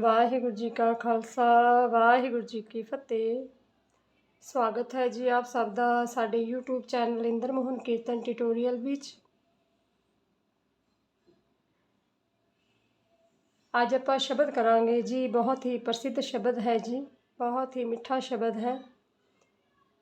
ਵਾਹਿਗੁਰੂ ਜੀ ਕਾ ਖਾਲਸਾ, ਵਾਹਿਗੁਰੂ ਜੀ ਕੀ ਫਤਿਹ। ਸਵਾਗਤ ਹੈ ਜੀ ਆਪ ਸਭ ਦਾ ਸਾਡੇ YouTube channel Inder Mohan kirtan tutorial ਵਿੱਚ। ਅੱਜ ਆਪਾਂ ਸ਼ਬਦ ਕਰਾਂਗੇ ਜੀ, ਬਹੁਤ ਹੀ ਪ੍ਰਸਿੱਧ ਸ਼ਬਦ ਹੈ ਜੀ, ਬਹੁਤ ਹੀ ਮਿੱਠਾ ਸ਼ਬਦ ਹੈ।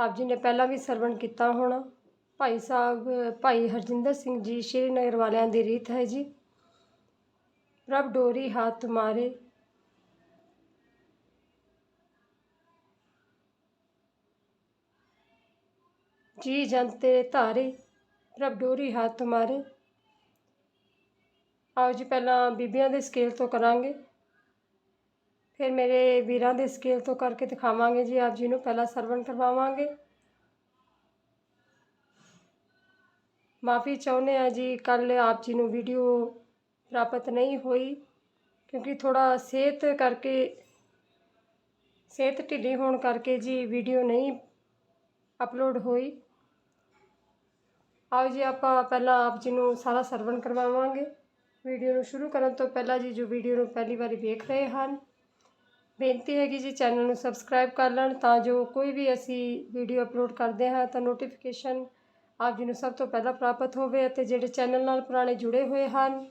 ਆਪ ਜੀ ਨੇ ਪਹਿਲਾਂ ਵੀ ਸਰਵਣ ਕੀਤਾ ਹੋਣਾ। ਭਾਈ ਸਾਹਿਬ, ਭਾਈ ਹਰਜਿੰਦਰ ਸਿੰਘ ਜੀ ਸ਼੍ਰੀਨਗਰ ਵਾਲਿਆਂ ਦੀ ਰੀਤ ਹੈ ਜੀ। ਪ੍ਰਭ ਡੋਰੀ ਹਾਥ ਮਾਰੇ ਜੀ ਜੰਤ ਤੇਰੇ ਧਾਰੇ ਪ੍ਰਭ ਡੋਰੀ ਹਾਥ ਤੁਮਾਰੇ ਆਓ ਜੀ ਪਹਿਲਾਂ ਬੀਬੀਆਂ ਦੇ ਸਕੇਲ ਤੋਂ ਕਰਾਂਗੇ। ਫਿਰ ਮੇਰੇ ਵੀਰਾਂ ਦੇ ਸਕੇਲ ਤੋਂ ਕਰਕੇ ਦਿਖਾਵਾਂਗੇ ਜੀ, ਆਪ ਜੀ ਨੂੰ ਪਹਿਲਾਂ ਸਰਵਣ ਕਰਵਾਵਾਂਗੇ। ਮਾਫੀ ਚਾਹੁੰਦੇ ਆ ਜੀ ਕੱਲ ਆਪ ਜੀ ਨੂੰ ਵੀਡੀਓ ਪ੍ਰਾਪਤ ਨਹੀਂ ਹੋਈ, ਕਿਉਂਕਿ ਥੋੜਾ ਸਿਹਤ ਕਰਕੇ, ਸਿਹਤ ਢਿੱਲੀ ਹੋਣ ਕਰਕੇ ਜੀ ਵੀਡੀਓ ਨਹੀਂ ਅਪਲੋਡ ਹੋਈ। ਆਓ ਜੀ ਆਪਾਂ ਪਹਿਲਾਂ ਆਪ ਜੀ ਨੂੰ ਸਾਰਾ ਸਰਵਣ ਕਰਵਾਵਾਂਗੇ। ਵੀਡੀਓ ਨੂੰ ਸ਼ੁਰੂ ਕਰਨ ਤੋਂ ਪਹਿਲਾਂ ਜੀ ਜੋ ਵੀਡੀਓ ਨੂੰ ਪਹਿਲੀ ਵਾਰੀ ਵੇਖ ਰਹੇ ਹਨ, ਬੇਨਤੀ ਹੈ ਕਿ ਜੀ ਚੈਨਲ ਨੂੰ ਸਬਸਕ੍ਰਾਈਬ ਕਰ ਲੈਣ ਤਾਂ ਜੋ ਕੋਈ ਵੀ ਅਸੀਂ ਵੀਡੀਓ ਅਪਲੋਡ ਕਰਦੇ ਹਾਂ ਤਾਂ ਨੋਟੀਫਿਕੇਸ਼ਨ ਆਪ ਜੀ ਨੂੰ ਸਭ ਤੋਂ ਪਹਿਲਾਂ ਪ੍ਰਾਪਤ ਹੋਵੇ ਅਤੇ ਜਿਹੜੇ ਚੈਨਲ ਨਾਲ ਪੁਰਾਣੇ ਜੁੜੇ ਹੋਏ ਹਨ,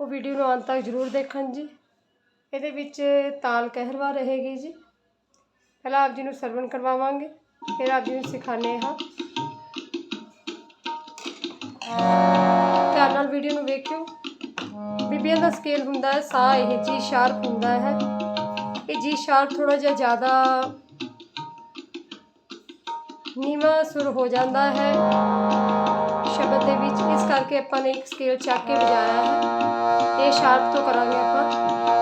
ਉਹ ਵੀਡੀਓ ਨੂੰ ਅੰਤ ਤੱਕ ਜ਼ਰੂਰ ਦੇਖਣ ਜੀ। ਇਹਦੇ ਵਿੱਚ ਤਾਲ ਕਹਿਰਵਾ ਰਹੇਗੀ ਜੀ। ਪਹਿਲਾਂ ਆਪ ਜੀ ਨੂੰ ਸਰਵਣ ਕਰਵਾਵਾਂਗੇ, ਫਿਰ ਆਪ ਜੀ ਨੂੰ ਸਿਖਾਣੇ ਹਾਂ। ਧਿਆਨ ਨਾਲ ਵੀਡੀਓ ਨੂੰ ਵੇਖਿਓ। ਬੀਬੀਆਂ ਦਾ ਸਕੇਲ ਹੁੰਦਾ ਹੈ ਸਾ ਇਹ ਜੀ ਸ਼ਾਰਪ ਹੁੰਦਾ ਹੈ। ਇਹ ਜੀ ਸ਼ਾਰਪ ਥੋੜਾ ਜਿਹਾ ਜ਼ਿਆਦਾ ਨੀਵਾਂ ਸੁਰ ਹੋ ਜਾਂਦਾ ਹੈ। ਸ਼ਬਦ ਦੇ ਵਿੱਚ ਇਸ ਕਰਕੇ ਆਪਾਂ ਨੇ ਇੱਕ ਸਕੇਲ ਚੱਕ ਕੇ ਵਜਾਇਆ ਹੈ। ਇਹ ਸ਼ਾਰਪ ਤੋਂ ਕਰਾਂਗੇ ਆਪਾਂ।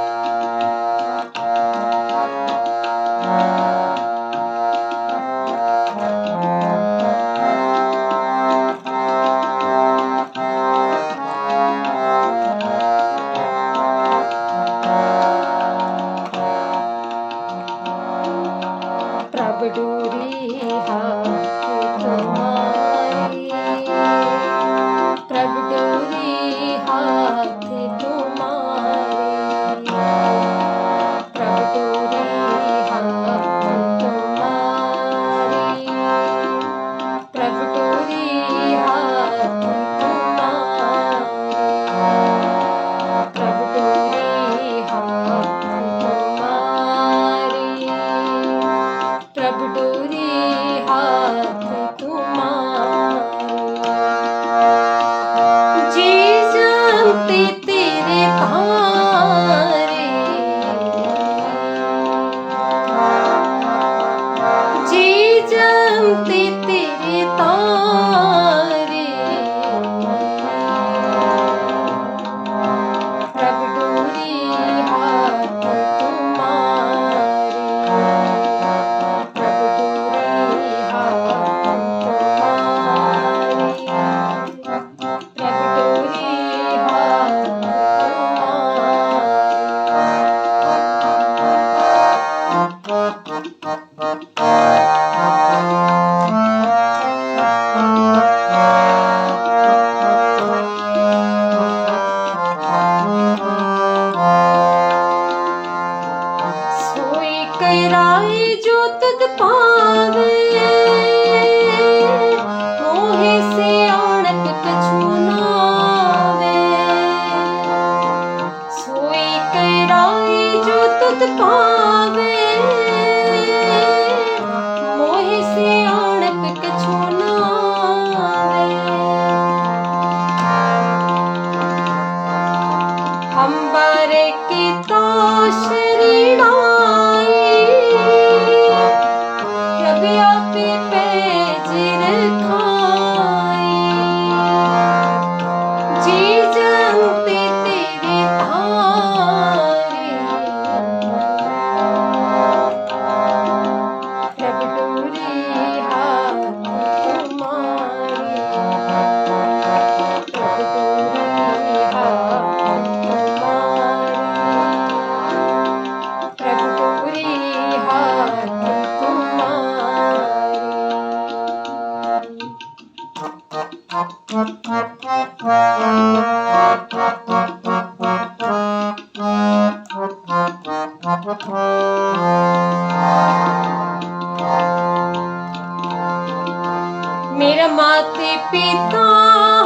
मेरा माते पिता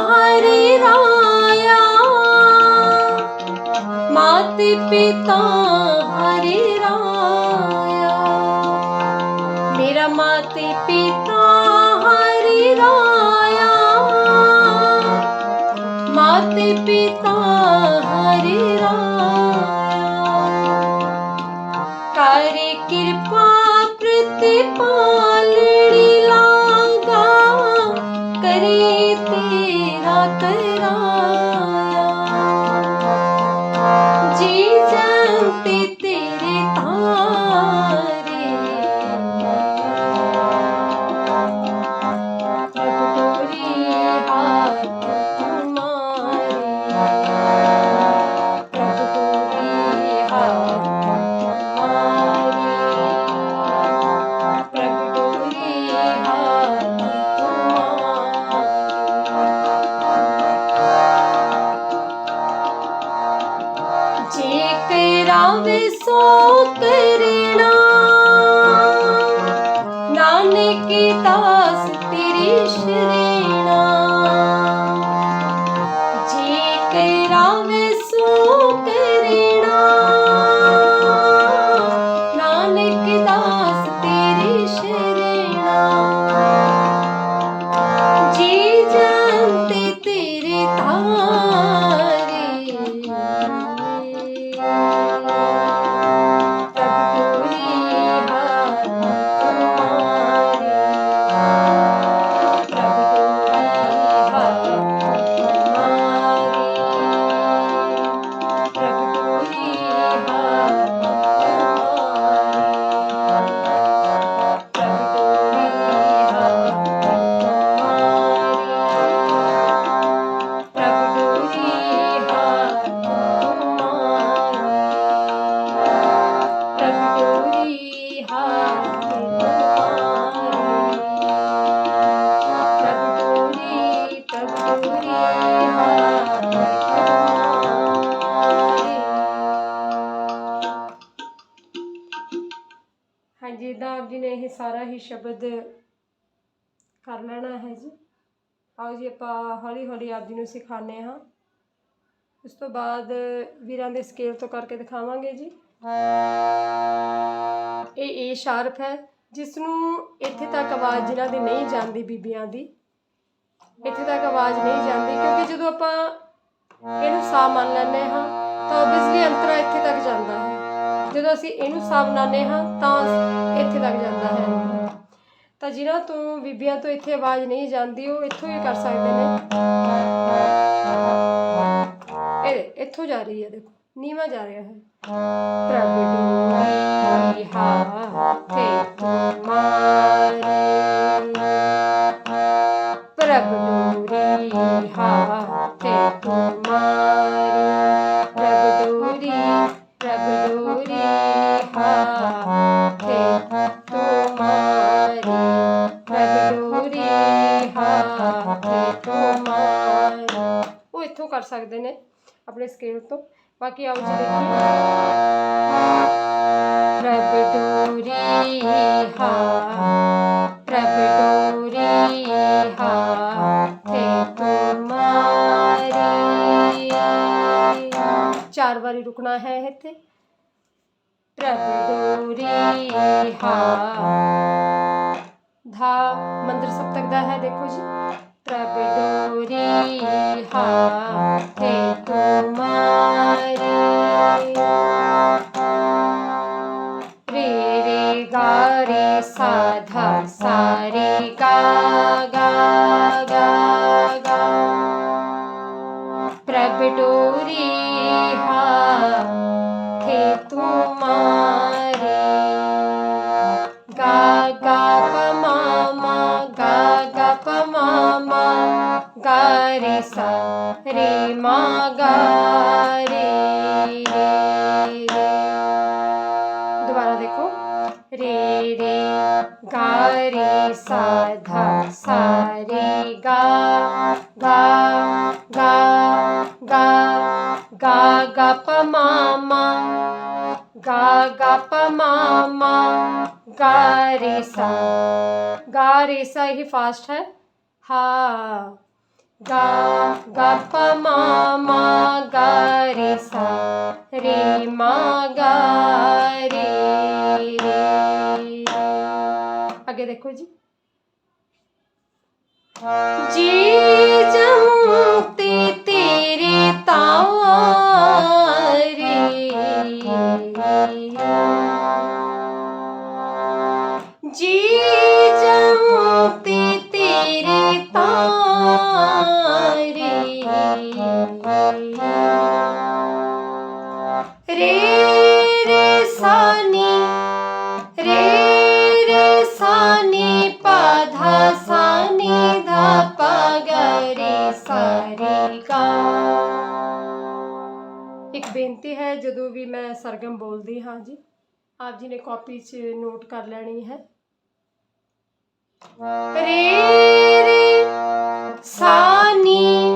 हरे राया माते पिता हरे राया मेरा माते पिता ਕਰਾਵੇ ਸੋ ਕਰੇਣਾ ਨਾਨਕ ਕੀ ਤਾਰੇ ਹਾਂਜੀ ਇਦਾਂ ਆਪ ਜੀ ਨੇ ਇਹ ਸਾਰਾ ਹੀ ਸ਼ਬਦ ਕਰ ਲੈਣਾ ਹੈ ਜੀ। ਆਓ ਜੀ, ਆਪਾਂ ਹੌਲੀ ਹੌਲੀ ਆਪ ਜੀ ਨੂੰ ਸਿਖਾਉਂਦੇ ਹਾਂ। ਉਸ ਤੋਂ ਬਾਅਦ ਵੀਰਾਂ ਦੇ ਸਕੇਲ ਤੋਂ ਕਰਕੇ ਦਿਖਾਵਾਂਗੇ ਜੀ। ਇਹ ਏ ਸ਼ਾਰਪ ਹੈ ਜਿਸ ਨੂੰ ਇੱਥੇ ਤੱਕ ਆਵਾਜ਼ ਜਿਨ੍ਹਾਂ ਦੀ ਨਹੀਂ ਜਾਂਦੀ ਬੀਬੀਆਂ ਦੀ, ਇੱਥੇ ਤੱਕ ਆਵਾਜ਼ ਨਹੀਂ ਜਾਂਦੀ, ਕਿਉਂਕਿ ਜਦੋਂ ਆਪਾਂ ਇਹਨੂੰ ਸਾ ਮੰਨ ਲੈਂਦੇ ਹਾਂ, ਤਾਂ ਆਬਵੀਅਸਲੀ ਅੰਤਰਾ ਇੱਥੇ ਤੱਕ ਜਾਂਦਾ ਹੈ। ਜਦੋਂ ਅਸੀਂ ਇਹਨੂੰ ਸਾ ਬਣਾਉਂਦੇ ਹਾਂ, ਤਾਂ ਇੱਥੇ ਤੱਕ ਜਾਂਦਾ ਹੈ। ਅੰਤਰਾ ਤਾਂ ਜਿਨ੍ਹਾਂ ਤੋਂ ਬੀਬੀਆਂ ਤੋਂ ਇੱਥੇ ਆਵਾਜ਼ ਨਹੀਂ ਜਾਂਦੀ, ਉਹ ਇੱਥੋਂ ਹੀ ਕਰ ਸਕਦੇ ਨੇ। ਇਹ, ਇੱਥੋਂ ਜਾ ਰਹੀ ਹੈ, ਦੇਖੋ, ਨੀਵਾ ਜਾ ਰਿਹਾ ਹੈ। ਪ੍ਰਭ ਡੂਰੀ ਹਾਥੇ ਤੁਮਾਰੇ ਆਪਣੇ ਸਕੇਲ ਤੋਂ ਬਾਕੀ ਆਓ ਜੀ ਦੇਖੀਏ ਪ੍ਰਭ ਡੋਰੀ ਹਾ ਪ੍ਰਭ ਡੋਰੀ ਹਾ ਤੇ ਤੁਮਾਰੀ ਚਾਰ ਵਾਰੀ ਰੁਕਣਾ ਹੈ ਇੱਥੇ ਪ੍ਰਭ ਡੋਰੀ ਹਾ ਧਾ ਮੰਦਰ ਸਪਤਕ ਦਾ ਹੈ ਦੇਖੋ ਜੀ ਪ੍ਰਭ ਡੋਰੀ मा रे गार गा गा गा गा प्रबटोरिः हे तु गा गा पा गा गा पा गार सा रे। ਮਾ ਮਾ ਗਾ ਰੇ ਸਾ ਰੇ ਮਾ ਗਾ ਅੱਗੇ ਦੇਖੋ ਜੀ ਜੀ ਜਮੂ ਤੇ ਤੇਰੇ ਤਾਰੇ ਜੀ ਜਮੂ ਤੇ ਤੇਰੇ ਤਾਰੇ ਰੇ ਰੇ ਸਾਨੀ ਰੇ ਰੇ ਸਾਨੀ ਪਾਧਾ ਸਾਨੀ ਧਾ ਪਾ ਗਰੇ ਸਾਰੀ ਕਾ। ਇੱਕ ਬੇਨਤੀ ਹੈ ਜਦੋਂ ਵੀ ਮੈਂ ਸਰਗਮ ਬੋਲਦੀ ਹਾਂ ਜੀ ਆਪ ਜੀ ਨੇ ਕਾਪੀ 'ਚ ਨੋਟ ਕਰ ਲੈਣੀ ਹੈ। ਰੇ ਰੇ ਸਾਨੀ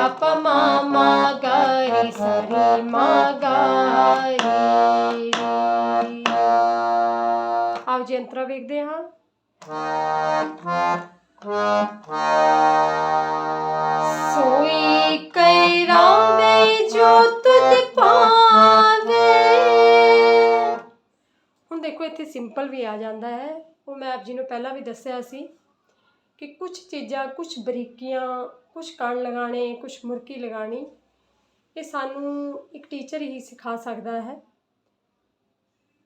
ਗਾ ਗਾ ਪ ਮਾ ਮਾ ਗਾ ਆਓ ਜੀ ਅੰਤਰਾ ਵੇਖਦੇ ਹਾਂ ਸੋਈ ਕੈ ਰਾਵੇ ਜੋ ਤੁਧ ਪਾਵੇ ਹੁਣ ਦੇਖੋ ਇੱਥੇ ਸਿੰਪਲ ਵੀ ਆ ਜਾਂਦਾ ਹੈ ਉਹ ਮੈਂ ਆਪ ਜੀ ਨੂੰ ਪਹਿਲਾਂ ਵੀ ਦੱਸਿਆ ਸੀ ਕਿ ਕੁਝ ਚੀਜ਼ਾਂ ਕੁਝ ਬਰੀਕੀਆਂ ਕੁਝ ਕਣ ਲਗਾਣੇ ਕੁਝ ਮੁਰਕੀ ਲਗਾਣੀ ਇਹ ਸਾਨੂੰ ਇੱਕ ਟੀਚਰ ਹੀ ਸਿਖਾ ਸਕਦਾ ਹੈ।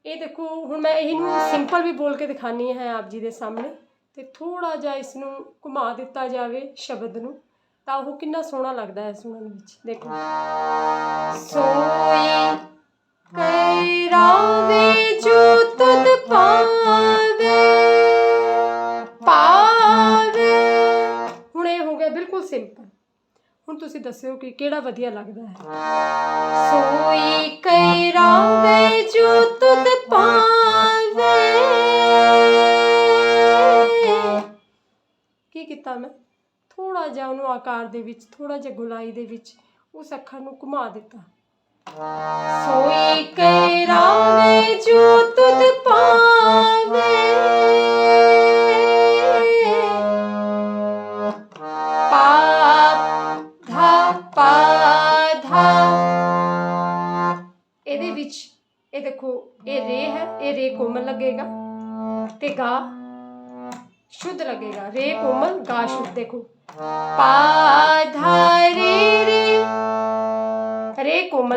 ਇਹ ਦੇਖੋ, ਹੁਣ ਮੈਂ ਇਹਨੂੰ ਸਿੰਪਲ ਵੀ ਬੋਲ ਕੇ ਦਿਖਾਣੀ ਹੈ ਆਪ ਜੀ ਦੇ ਸਾਹਮਣੇ ਤੇ ਥੋੜਾ ਜਿਹਾ ਇਸ ਨੂੰ ਘੁਮਾ ਦਿੱਤਾ ਜਾਵੇ ਸ਼ਬਦ ਨੂੰ ਤਾਂ ਉਹ ਕਿੰਨਾ ਸੋਹਣਾ ਲੱਗਦਾ ਹੈ ਸੁਣਨ ਵਿੱਚ, ਦੇਖੋ। ਸੋਈ ਦੱਸਿਓ ਕਿ ਕਿਹੜਾ ਵਧੀਆ ਲੱਗਦਾ ਹੈ? ਸੋਈ ਕੈ ਰਾਵੇ ਜੋ ਤੁਧ ਪਾਵੇ। ਕੀ ਕੀਤਾ ਮੈਂ? ਥੋੜਾ ਜਿਹਾ ਉਹਨੂੰ ਆਕਾਰ ਦੇ ਵਿੱਚ ਥੋੜਾ ਜਿਹਾ ਗੁਲਾਈ ਦੇ ਵਿੱਚ ਉਸ ਅੱਖਰ ਨੂੰ ਘੁਮਾ ਦਿੱਤਾ। ਸੋਈ ਕੈ ਰਾਵੇ ਜੋ ਤੁਧ ਪਾਵੇ।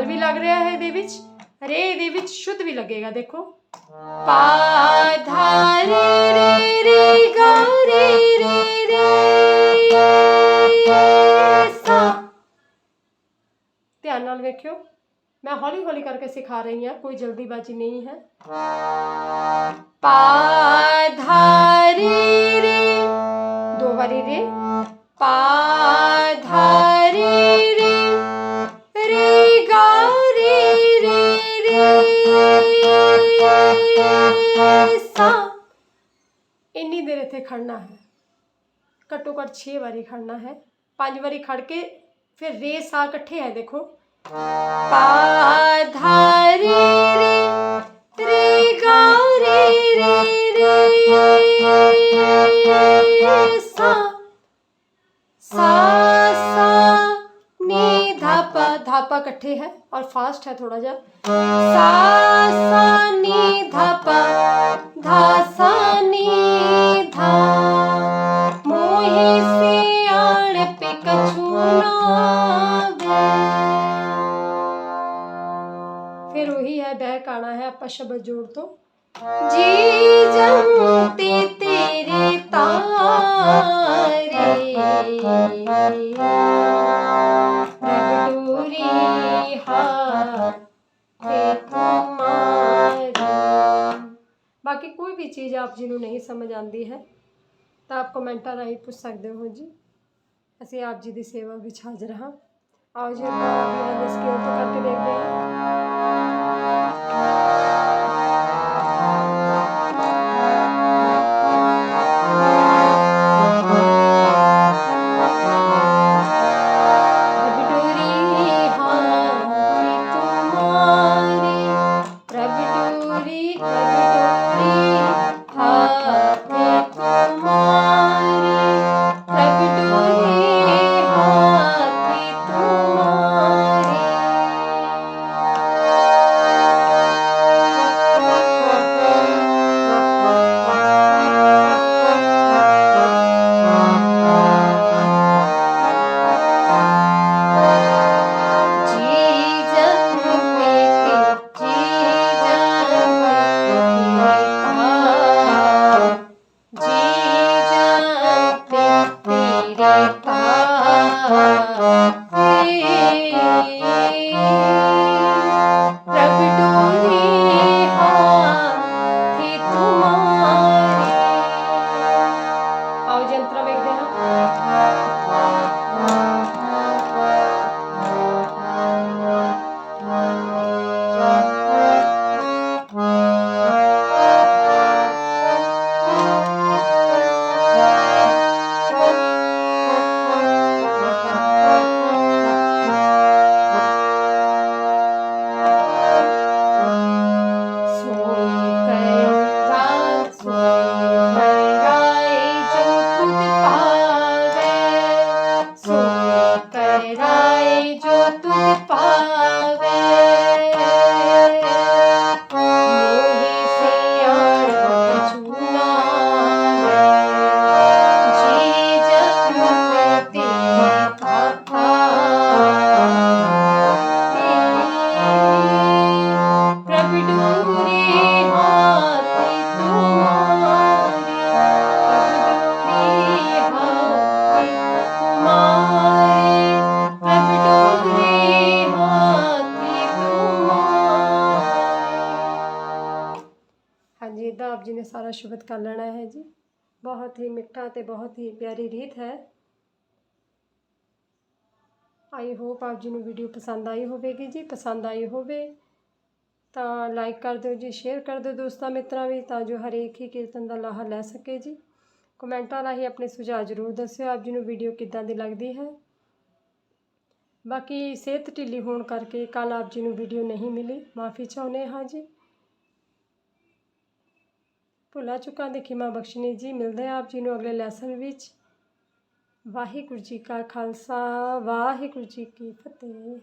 ਰੇ ਕੋਮਲ ਵੀ ਲੱਗ ਰਿਹਾ ਹੈ ਇਹਦੇ ਵਿੱਚ ਰੇ ਇਹਦੇ ਵਿੱਚ ਸ਼ੁੱਧ ਵੀ ਲੱਗੇਗਾ ਦੇਖੋ ਪਾ ਧਾ ਰੇ ਰੇ ਰੇ ਗਾ ਰੇ ਰੇ ਰੇ ਸਾ ਧਿਆਨ ਨਾਲ ਵੇਖਿਓ ਮੈਂ ਹੌਲੀ ਹੌਲੀ ਕਰਕੇ ਸਿਖਾ ਰਹੀ ਹਾਂ ਕੋਈ ਜਲਦੀਬਾਜ਼ੀ ਨਹੀਂ ਹੈ ਪਾ ਧਾ ਰੇ ਰੇ ਦੋ ਵਾਰੀ ਰੇ ਪਾ ਸਾ। ਇੰਨੀ ਦੇਰ ਇੱਥੇ ਖੜਨਾ ਹੈ। ਘੱਟੋ ਘੱਟ 6 ਵਾਰੀ ਖੜਨਾ ਹੈ। ਪੰਜ ਵਾਰੀ ਖੜ ਕੇ ਫਿਰ ਰੇ ਸਾ ਇਕੱਠੇ ਹੈ ਦੇਖੋ। ਪਾ ਧਾ ਰੇ ਰੇ ਰੇ ਗਾ ਰੇ ਰੇ ਰੇ, ਸਾ। सा धापा इकट्ठे है और फास्ट है थोड़ा जा। सा धा। सा पे कछु फिर वही है बहक आना है शब्द जोड़ तो। जी जमते तेरे तारे। ਬਾਕੀ ਕੋਈ ਵੀ ਚੀਜ਼ ਆਪ ਜੀ ਨੂੰ ਨਹੀਂ ਸਮਝ ਆਉਂਦੀ ਹੈ, ਤਾਂ ਆਪ ਕਮੈਂਟਾਂ ਰਾਹੀਂ ਪੁੱਛ ਸਕਦੇ ਹੋ ਜੀ। ਅਸੀਂ ਆਪ ਜੀ ਦੀ ਸੇਵਾ ਵਿੱਚ ਹਾਜ਼ਰ ਹਾਂ। ਆਓ ਜੀ, ਆਪਾਂ ਇਹਨਾਂ ਦੇ ਸਕੇਲ ਤੋਂ ਕਰਕੇ ਦੇਖਦੇ ਹਾਂ। ਬਹੁਤ ਹੀ ਮਿੱਠਾ ਤੇ ਬਹੁਤ ਹੀ ਪਿਆਰੀ ਰੀਤ ਹੈ ਆਈ ਹੋਪ ਆਪ ਜੀ ਨੂੰ ਵੀਡੀਓ ਪਸੰਦ ਆਈ ਹੋਵੇਗੀ ਜੀ ਪਸੰਦ ਆਈ ਹੋਵੇ ਤਾਂ ਲਾਈਕ ਕਰ ਦਿਓ ਜੀ ਸ਼ੇਅਰ ਕਰ ਦਿਓ ਦੋਸਤਾਂ ਮਿੱਤਰਾਂ ਵੀ ਤਾਂ ਜੋ ਹਰੇਕ ਹੀ ਕੀਰਤਨ ਦਾ ਲਾਹਾ ਲੈ ਸਕੇ ਜੀ ਕਮੈਂਟਾਂ ਰਾਹੀਂ ਆਪਣੇ ਸੁਝਾਅ ਜ਼ਰੂਰ ਦੱਸਿਓ ਆਪ ਜੀ ਨੂੰ ਵੀਡੀਓ ਕਿੱਦਾਂ ਦੀ ਲੱਗਦੀ ਹੈ ਬਾਕੀ ਸਿਹਤ ਢਿੱਲੀ ਹੋਣ ਕਰਕੇ ਕੱਲ੍ਹ ਆਪ ਜੀ ਨੂੰ ਵੀਡੀਓ ਨਹੀਂ ਮਿਲੀ ਮਾਫੀ ਚਾਹੁੰਦੇ ਹਾਂ ਜੀ ਭੁੱਲਾ ਚੁੱਕਾਂ ਦੀ ਖਿਮਾ ਬਖਸ਼ਣੀ ਜੀ, ਮਿਲਦੇ ਆ ਆਪ ਜੀ ਨੂੰ ਅਗਲੇ ਲੈਸਨ ਵਿੱਚ। ਵਾਹਿਗੁਰੂ ਜੀ ਕਾ ਖਾਲਸਾ, ਵਾਹਿਗੁਰੂ ਜੀ ਕੀ ਫਤਿਹ।